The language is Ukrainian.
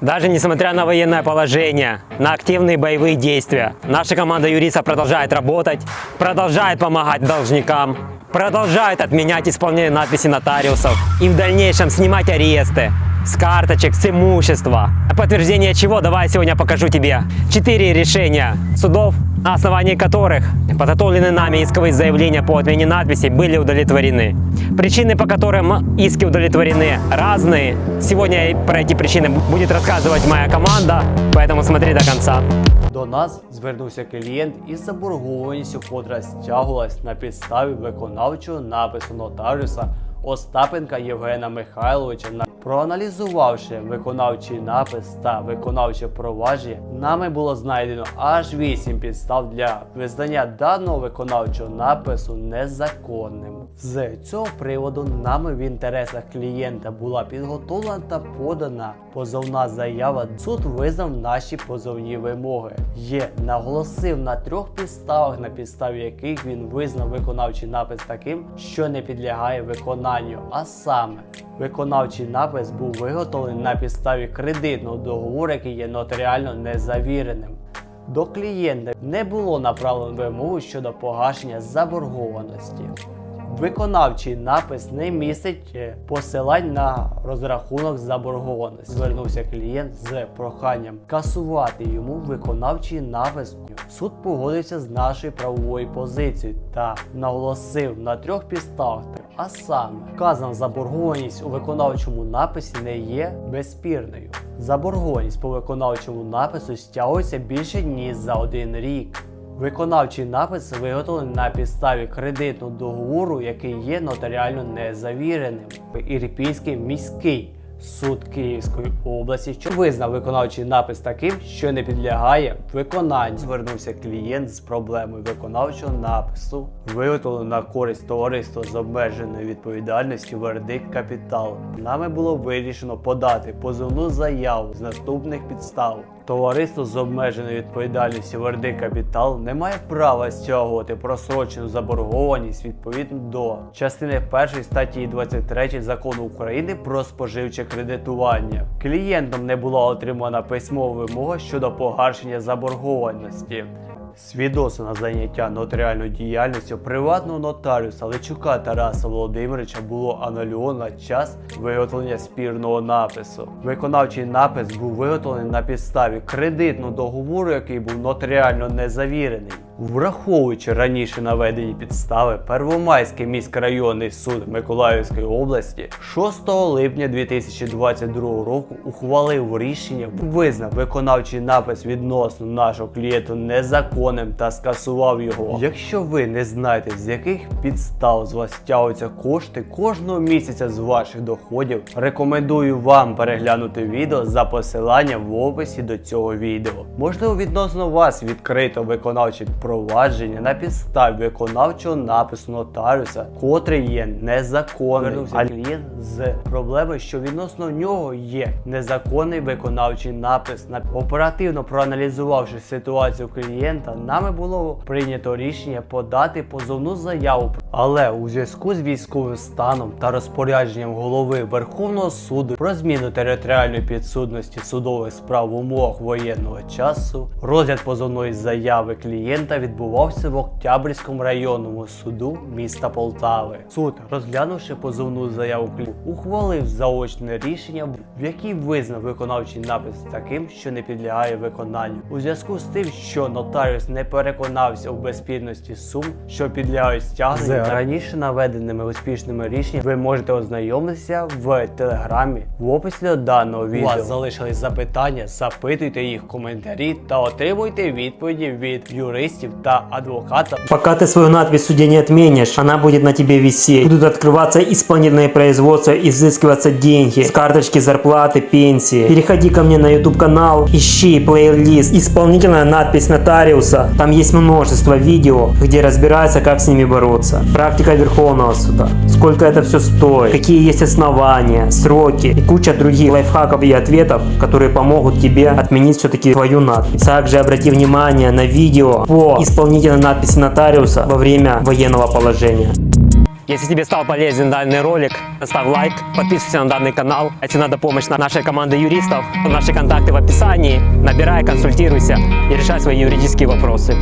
Даже несмотря на военное положение, на активные боевые действия, наша команда юристов продолжает работать, продолжает помогать должникам, продолжает отменять исполнение надписи нотариусов и в дальнейшем снимать аресты с карточек, с имущества. Подтверждение чего? Давай сегодня покажу тебе. Четыре решения. Судов, на основании которых подготовленные нами исковые заявления по отмене надписи были удовлетворены. Причины, по которым иски удовлетворены, разные. Сегодня про эти причины будет рассказывать моя команда, поэтому смотри до конца. До нас звернувся клієнт із заборгованістю, котра стягувалась на підставі виконавчого напису нотаріуса Остапенка Євгена Михайловича. На- Проаналізувавши виконавчий напис та виконавче провадження, нами було знайдено аж 8 підстав для визнання даного виконавчого напису незаконним. З цього приводу нами в інтересах клієнта була підготовлена та подана позовна заява. Суд визнав наші позовні вимоги. Є наголосив на трьох підставах, на підставі яких він визнав виконавчий напис таким, що не підлягає виконанню. А саме, виконавчий напис був виготовлений на підставі кредитного договору, який є нотаріально незавіреним. До клієнта не було направлено вимогу щодо погашення заборгованості. Виконавчий напис не містить е, посилань на розрахунок заборгованості. Звернувся клієнт з проханням касувати йому виконавчий напис. Суд погодився з нашою правовою позицією та наголосив на трьох підставах. А саме, вказана заборгованість у виконавчому написі не є безспірною. Заборгованість по виконавчому напису стягується більше ніж за один рік. Виконавчий напис виготовлений на підставі кредитного договору, який є нотаріально незавіреним. Ірпінський міський суд Київської області, що визнав виконавчий напис таким, що не підлягає виконанню. Звернувся клієнт з проблемою виконавчого напису, виготовлено на користь товариства з обмеженою відповідальністю вердикт капітал. Нами було вирішено подати позовну заяву з наступних підстав. Товариство з обмеженою відповідальністю Верди Капітал не має права стягувати просрочену заборгованість відповідно до частини 1 статті 23 закону України про споживче кредитування. Клієнтам не була отримана письмова вимога щодо погашення заборгованості. Свідоцтво на заняття нотаріальною діяльністю приватного нотаріуса Личука Тараса Володимировича було анульовано на час виготовлення спірного напису. Виконавчий напис був виготовлений на підставі кредитного договору, який був нотаріально незавірений. Враховуючи раніше наведені підстави, Первомайський міськрайонний суд Миколаївської області 6 липня 2022 року ухвалив рішення, визнав виконавчий напис відносно нашого клієнту незаконним та скасував його. Якщо ви не знаєте, з яких підстав з вас стягуються кошти кожного місяця з ваших доходів, рекомендую вам переглянути відео за посиланням в описі до цього відео. Можливо, відносно вас відкрито виконавче провадження на підставі виконавчого напису нотаріуса, котрий є незаконним. А клієнт з проблемою, що відносно нього є незаконний виконавчий напис. Оперативно проаналізувавши ситуацію клієнта, нами було прийнято рішення подати позовну заяву. Але у зв'язку з військовим станом та розпорядженням голови Верховного суду про зміну територіальної підсудності судових справ в умовах воєнного часу, розгляд позовної заяви клієнта відбувався в Октябрьському районному суду міста Полтави. Суд, розглянувши позовну заяву клієнта, ухвалив заочне рішення, в якій визнав виконавчий напис таким, що не підлягає виконанню. У зв'язку з тим, що нотаріус не переконався у безспірності сум, що підлягають стягненню, раніше наведеними успішними рішеннями, ви можете ознайомитися в телеграмі в описі до даного відео. У вас залишились запитання, запитуйте їх в коментарі та отримуйте відповіді від юристів та адвоката. Пока ты свою надпись в суде не отменишь, она будет на тебе висеть. Будут открываться исполнительные производства, изыскиваться деньги с карточки зарплаты, пенсии. Переходи ко мне на YouTube канал, ищи плейлист «Исполнительная надпись нотариуса». Там есть множество видео, где разбирается, как с ними бороться. Практика Верховного суда. Сколько это все стоит, какие есть основания, сроки и куча других лайфхаков и ответов, которые помогут тебе отменить все-таки твою надпись. Также обрати внимание на видео по исполнительной надписи нотариуса во время военного положения. Если тебе стал полезен данный ролик, ставь лайк, подписывайся на данный канал. Если надо помощь на нашей команды юристов, наши контакты в описании. Набирай, консультируйся и решай свои юридические вопросы.